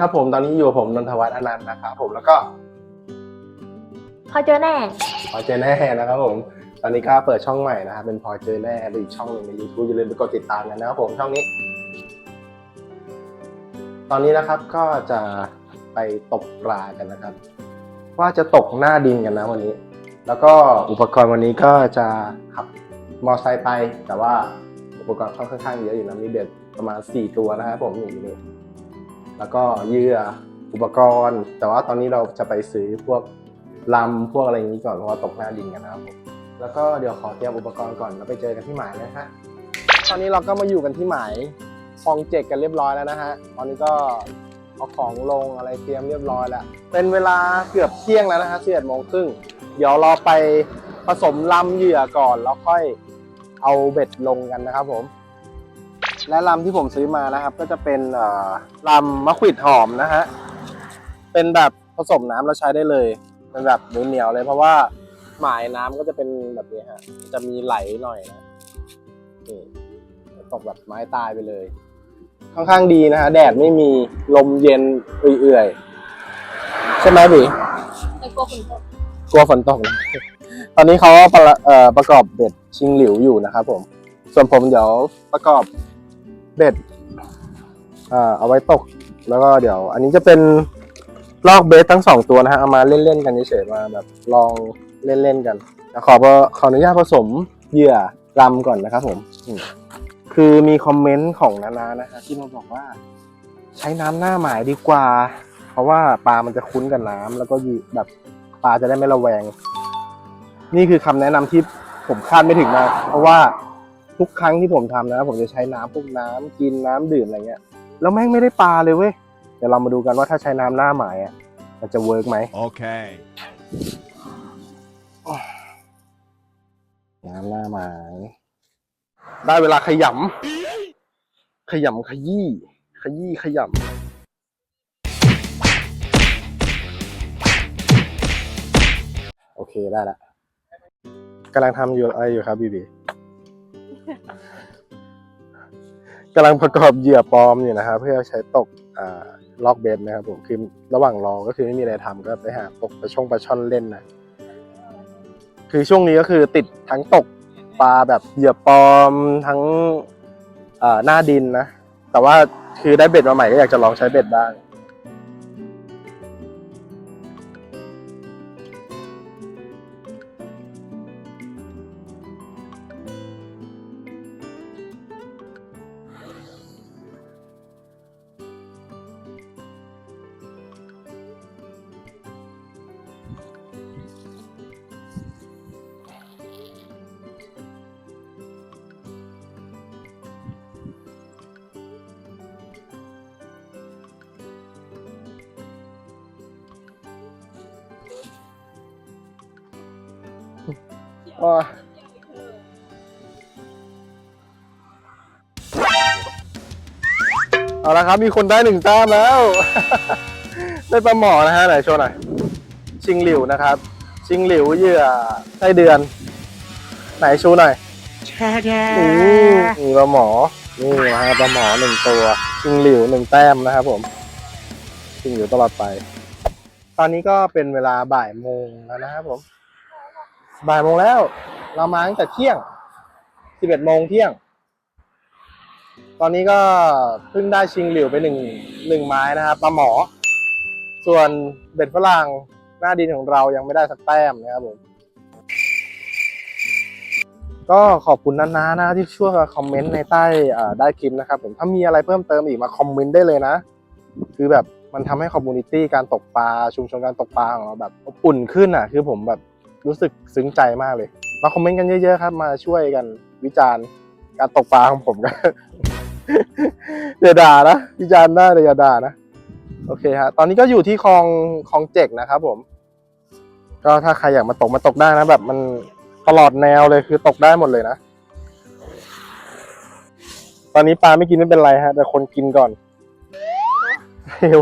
ครับผมตอนนี้อยู่กับผมนนทวัฒน์อนันต์นะครับผมแล้วก็พอเจอแน่พอเจอแน่นะครับผมตอนนี้ก็เปิดช่องใหม่นะครับเป็นพอเจอแน่หรืออีกช่องหนึ่งใน YouTube อย่าลืมไปกดติดตามกันนะครับผมช่องนี้ ตอนนี้นะครับก็จะไปตกปลากันนะครับ ว่าจะตกหน้าดินกันนะวันนี้ แล้วก็อุปกรณ์วันนี้ก็จะขับมอไซค์ไป แต่ว่าอุปกรณ์ค่อนข้างเยอะอยู่นะมีเบ็ดประมาณ 4 ตัวนะครับผมอยู่นี่ แล้วก็เหยื่ออุปกรณ์ แต่ว่าตอนนี้เราจะไปซื้อพวกลำพวกอะไรอย่างนี้ก่อนเพราะว่าตกหน้าดินกันนะครับผมแล้วก็เดี๋ยวขอเตรียมอุปกรณ์ก่อนแล้วไปเจอกันที่หมายนะฮะตอนนี้เราก็มาอยู่กันที่หมายคลองเจ็กกันเรียบร้อยแล้วนะฮะตอนนี้ก็เอาของลงอะไรเตรียมเรียบร้อยแล้ว เป็นเวลาเกือบเที่ยงแล้วนะฮะสิบเอ็ดโมงครึ่งเดี๋ยวราไปผสมลำเหยื่อก่อนแล้วค่อยเอาเบ็ดลงกันนะครับผม และลำที่ผมซื้อมานะครับ ก็จะเป็นลำมะขวิดหอมนะฮะเป็นแบบผสมน้ำแล้วใช้ได้เลย เป็นแบบเหนียวๆเลย เพราะว่าหมายน้ำก็จะเป็นแบบนี้ฮะจะมีไหลหน่อยนะนี่ตกแบบไม้ตายไปเลย ค่อนข้างดีนะฮะแดดไม่มีลมเย็นเอื่อยๆใช่ไหมพี่กลัวฝนตกกลัวฝนตกนะตอนนี้เขาประประกอบเบ็ดชิงหลิวอยู่นะครับผม ส่วนผมเดี๋ยวประกอบ เบ็ดเอ่อเอาไว้ตก แล้วก็เดี๋ยว อันนี้จะเป็นลอกเบสทั้งสองตัวนะฮะเอามาเล่นๆกันเฉยๆมาแบบลองเล่นๆกันขอขออนุญาตผสมเหยื่อรำก่อนนะครับผมคือมีคอมเมนต์ของนานานะฮะที่มาบอกว่า ใช้น้ำหน้าหมายดีกว่า เพราะว่าปลามันจะคุ้นกับน้ำแล้วก็ยแบบปลาจะได้ไม่ระแวง นี่คือคำแนะนำที่ผมคาดไม่ถึงนะเพราะว่า ทุกครั้งที่ผมทำนะ ผมจะใช้น้ำพวกน้ำกินน้ำดื่มอะไรเงี้ยแล้วแม่งไม่ได้ปลาเลยเว้ยเดี๋ยวเรามาดูกันว่าถ้าใช้น้ำหน้าหมายอะมันจะเวิร์กไหม Okay. น้ำหน้าหมาย ได้เวลาขยำขยำขยี้ขยี้ขยำโอเคได้ละกำลังทำอยู่อะไรอยู่ครับบีบี กำลังประกอบเหยื่อปลอมอยู่นะครับเพื่อใช้ตกอ่าลอกเบสนะครับผมคือระหว่างรอก็คือไม่มีอะไรทำก็ไปหาตกปลาช่องปลาช่อนเล่นนะคือช่วงนี้ก็คือติดทั้งตกปลาแบบเหยื่อปลอมทั้งหน้าดินนะ แต่ว่าคือได้เบ็ดมาใหม่ก็อยากจะลองใช้เบ็ดบ้าง ก็เอาละครับมีคนได้หนึ่งแต้มแล้ว ได้ปลาหมอนะฮะไหนโชว์หน่อยชิงหลิวนะครับ ชิงหลิวเหยื่อไส้เดือน ไหนชูหน่อยนี่มีปลาหมอ นี่นะฮะปลาหมอหนึ่งตัว ชิงหลิวหนึ่งแต้มนะครับผม ชิงหลิวตลอดไป ตอนนี้ก็เป็นเวลาบ่ายโมงแล้วนะครับผม บ่ายโมงแล้ว เรามาตั้งแต่เที่ยงสิบเอ็ดโมงเที่ยง ตอนนี้ก็เพิ่งได้ชิงหลิวไปหนึ่งหนึ่งไม้นะครับปลาหมอ ส่วนเบ็ดฝรั่งหน้าดินของเรายังไม่ได้สักแต้มนะครับผม ก็ขอบคุณนานๆนะที่ช่วยคอมเมนต์ในใต้ได้คลิปนะครับผมถ้ามีอะไรเพิ่มเติมอีกมาคอมเมนต์ได้เลยนะ คือแบบมันทำให้คอมมูนิตี้การตกปลาชุมชนการตกปลาของเราแบบอบอุ่นขึ้นอะ คือผมแบบ รู้สึกซึ้งใจมากเลย มาคอมเมนต์กันเยอะๆครับ มาช่วยกันวิจารณ์การตกปลาของผมกันอย่าด่านะวิจารณ์ได้แต่อย่าด่านะโอเคฮะตอนนี้ก็อยู่ที่คลองคลองเจกนะครับผม ก็ถ้าใครอยากมาตกมาตกได้นะ แบบมันตลอดแนวเลยคือตกได้หมดเลยนะ ตอนนี้ปลาไม่กินไม่เป็นไรฮะ แต่คนกินก่อนหิว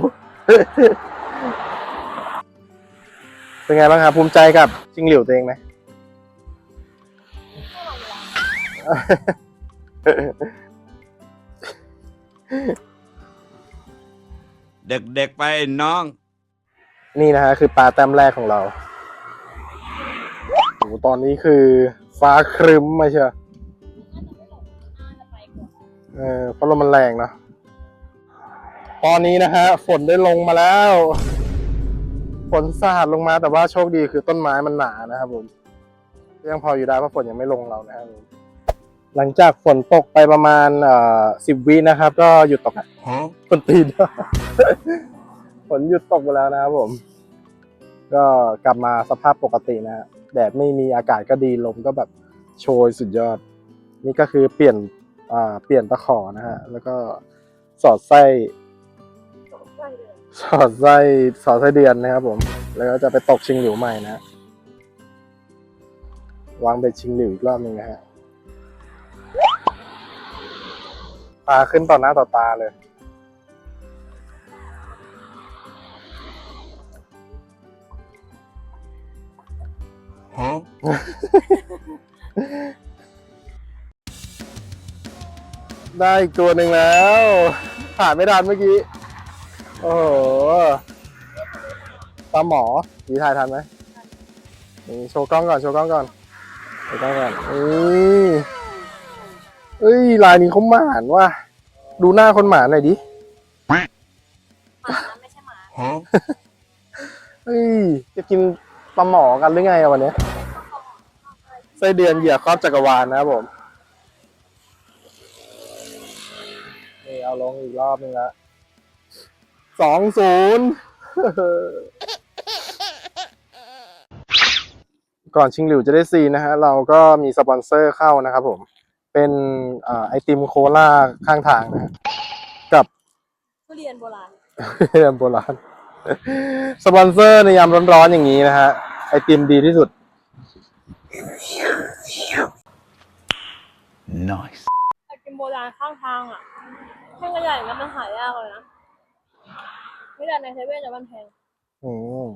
เป็นไงบ้างครับภูมิใจกับจิงหลิวตัวเองไหมเด็กๆไปน้อง นี่นะฮะคือปลาแต้มแรกของเราโอ้โหตอนนี้คือฟ้าครึ้มมาเชียวเออเพราะลมมันแรงเนอะตอนนี้นะฮะฝนได้ลงมาแล้ว ฝนสาดลงมาแต่ว่าโชคดีคือต้นไม้มันหนานะครับผมยังพออยู่ได้เพราะฝนยังไม่ลงเรานะครับผมหลังจากฝนตกไปประมาณเอ่อสิบวินะครับ ก็หยุดตกอะฝนตีนฝนหยุดตกไปแล้วนะครับผม ก็กลับมาสภาพปกตินะฮะแดดไม่มีอากาศก็ดีลมก็แบบโชยสุดยอด นี่ก็คือเปลี่ยนอ่าเปลี่ยนตะขอนะฮะแล้วก็สอดไส้ สอดไส้สอดไส้เดือนนะครับผม แล้วก็จะไปตกชิงหลิวใหม่นะฮะวางเป็นชิงหลิวอีกรอบหนึ่งนะฮะปลาขึ้นต่อหน้าต่อตาเลย ได้อีกตัวหนึ่งแล้ว ผ่านไม่ทันเมื่อกี้ โอ้โหปลาหมอดีถ่ายทันไหมนี่โชว์กล้องก่อน โชว์กล้องก่อนโชว์กล้องก่อนนี่เอ้ย ลายนี้เขาหมานว่ะ ดูหน้าคนหมานหน่อยดิหมาไม่ใช่หมาเฮ้ย จะกินปลาหมอกันหรือไงอะวันเนี้ยไส้เดือนเหยียบครอบจักรวาลนะครับผมนี่เอาลงอีกรอบนึงละ สองศูนย์ก่อนชิงหลิวจะได้ซีนนะฮะ เราก็มีสปอนเซอร์เข้านะครับผม เป็นอ่าไอติมโคลาข้างทางนะฮะกับทุเรียนโบราณเรื่องโบราณ สปอนเซอร์ในยามร้อนๆอย่างนี้นะฮะ ไอติมดีที่สุด nice ไอติมโบราณข้างทางอะแท่งใหญ่ๆแล้วมันหายากเลยนะ ไม่ได้ในเซเว่นแต่มันแพงอืม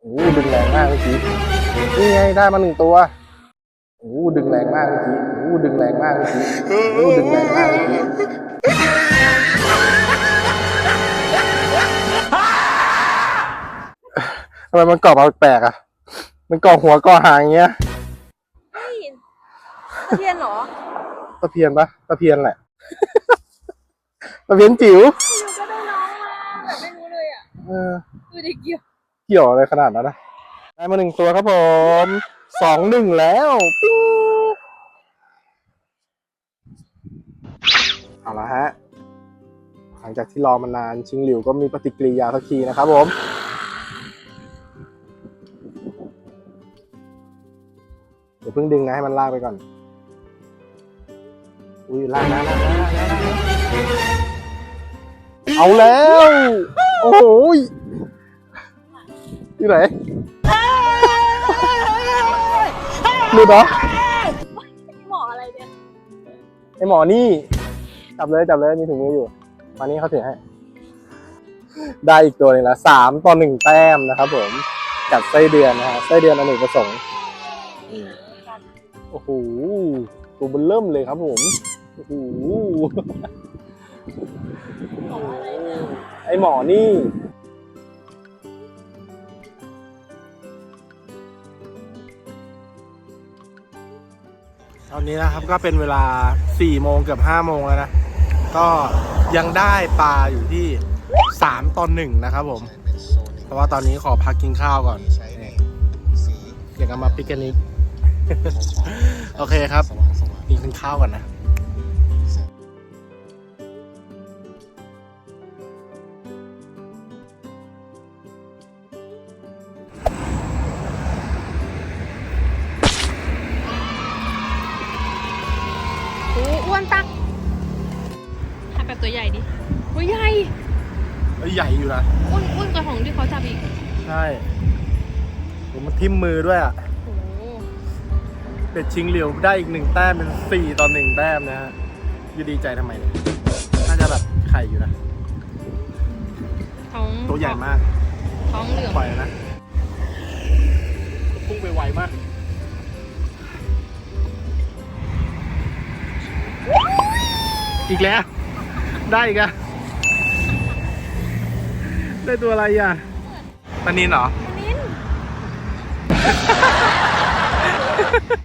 โอ้ดึงแรงมากเมื่อกี้นี่ไงได้มาหนึ่งตัวโอ้ดึงแรงมากเมื่อกี้โอ้ดึงแรงมากเมื่อกี้โอ้ดึงแรงมากเมื่อกี้ทำไมมันเกาะมาแปลกๆอะ มันเกาะหัวเกาะหางอย่างเงี้ยเฮ้ยทุเรียนเหรอตะเพียนปะตะเพียนแหละ ตะเพียนจิ๋วอยู่ก็ได้น้องมาแต่ไม่รู้เลยอะเออดูดิเกี่ยวเกี่ยวอะไรขนาดนั้นนะได้มาหนึ่งตัวครับผมสองหนึ่งแล้วปิ้งเอาละฮะหลังจากที่รอมานานชิงหลิวก็มีปฏิกิริยาสักทีนะครับผมเดี๋ยวเพิ่งดึงนะให้มันลากไปก่อน อุ้ยลากนะลากนะลากนะลากนะ เอาแล้ว โอ้โหยอยู่ไหนหลุดเหรอพี่หมออะไรเนี่ยไอหมอนี่ จับเลยจับเลยมีถุงมืออยู่มานี่เขาถือให้ ได้อีกตัวหนึงละสามต่อหนึ่งแต้มนะครับผมจัดไส้เดือนนะฮะไส้เดือนอเนกประสงค์โอ้โหตัวบนเริ่มเลยครับผมโอ้โห อหมอนี่ตอนนี้นะครับก็เป็นเวลา4โมงเกือบ5โมงแล้วนะ ก็ยังได้ปลาอยู่ที่ 3ต่อ1นะครับผม เพราะว่าตอนนี้ขอพักกินข้าวก่อนนี่เดี๋ยวกันมาปิกนิก โอเคครับกินกินข้าวก่อนนะ แบบตัวใหญ่ดิโอ้ยใหญ่เอ้ยใหญ่อยู่นะ อ้วนอ้วนกว่าของที่เขาจับอีก ใช่โหมันทิ่มมือด้วยอะ โอ้เป็ดชิงเหลียวได้อีกหนึ่งแต้มเป็นสี่ต่อหนึ่งแต้มนะฮะยูดีใจทำไมเนี่ยน่าจะแบบไข่อยู่นะ ท้องตัวใหญ่มาก ท้องเหลืองปล่อยนะ พุ่งไปไวมากออีกแล้ว ได้อีกอะได้ตัวอะไรอะปลานินเหรออันนี้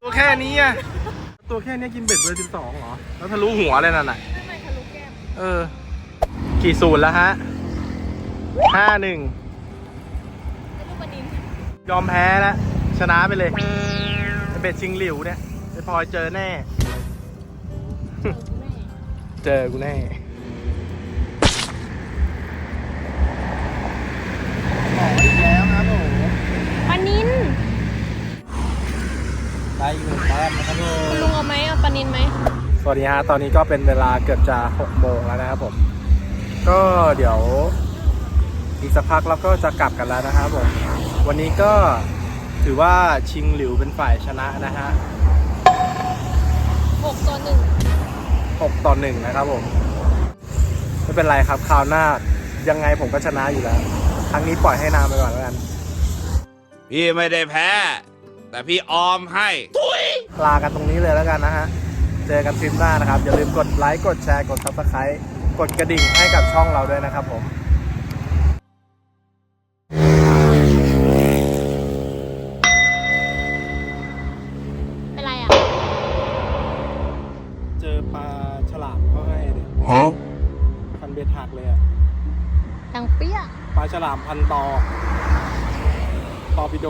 ตัวแค่นี้อะ ตัวแค่นี้กินเบ็ดเบอร์สิบสองเหรอ แล้วทะลุหัวเลยนั่นน่ะ ทำไมทะลุแก้มเออ กี่ศูนย์แล้วฮะห้าหนึ่งไอ้ลูกอันนี้ยอมแพ้แล้วชนะไปเลยไอ้เบ็ดชิงหลิวเนี่ยไอ้พลอยเจอแน่เจอกูแน่เจอกูแน่ ขออีกแล้วครับโอ้โหปลานินได้อยู่แต้มนะครับผคุณมลุงเอาไหมเอาปลานินไหมสวัสดีฮะตอนนี้ก็เป็นเวลาเกือบจะ6โมงแล้วนะครับผม ก็เดี๋ยวอีกสักพักเราก็จะกลับกันแล้วนะครับผม วันนี้ก็ถือว่าชิงหลิวเป็นฝ่ายชนะนะฮะ หกตัวหนึ่ง6ต่อ1นะครับผม ไม่เป็นไรครับคราวหน้ายังไงผมก็ชนะอยู่แล้ว ครั้งนี้ปล่อยให้นามไปก่อนแล้วกัน พี่ไม่ได้แพ้ แต่พี่ออมให้ลากันตรงนี้เลยแล้วกันนะฮะ เจอกันคลิปหน้านะครับ อย่าลืมกดไลค์ กดแชร์ กด subscribe กดกระดิ่งให้กับช่องเราด้วยนะครับผมเป็นไรอะ เจอปลาฉลามก็ให้เนี่ย พันเบ็ดหักเลยอะดังเปี้ยปลา ฉลามพันตอตอปิโด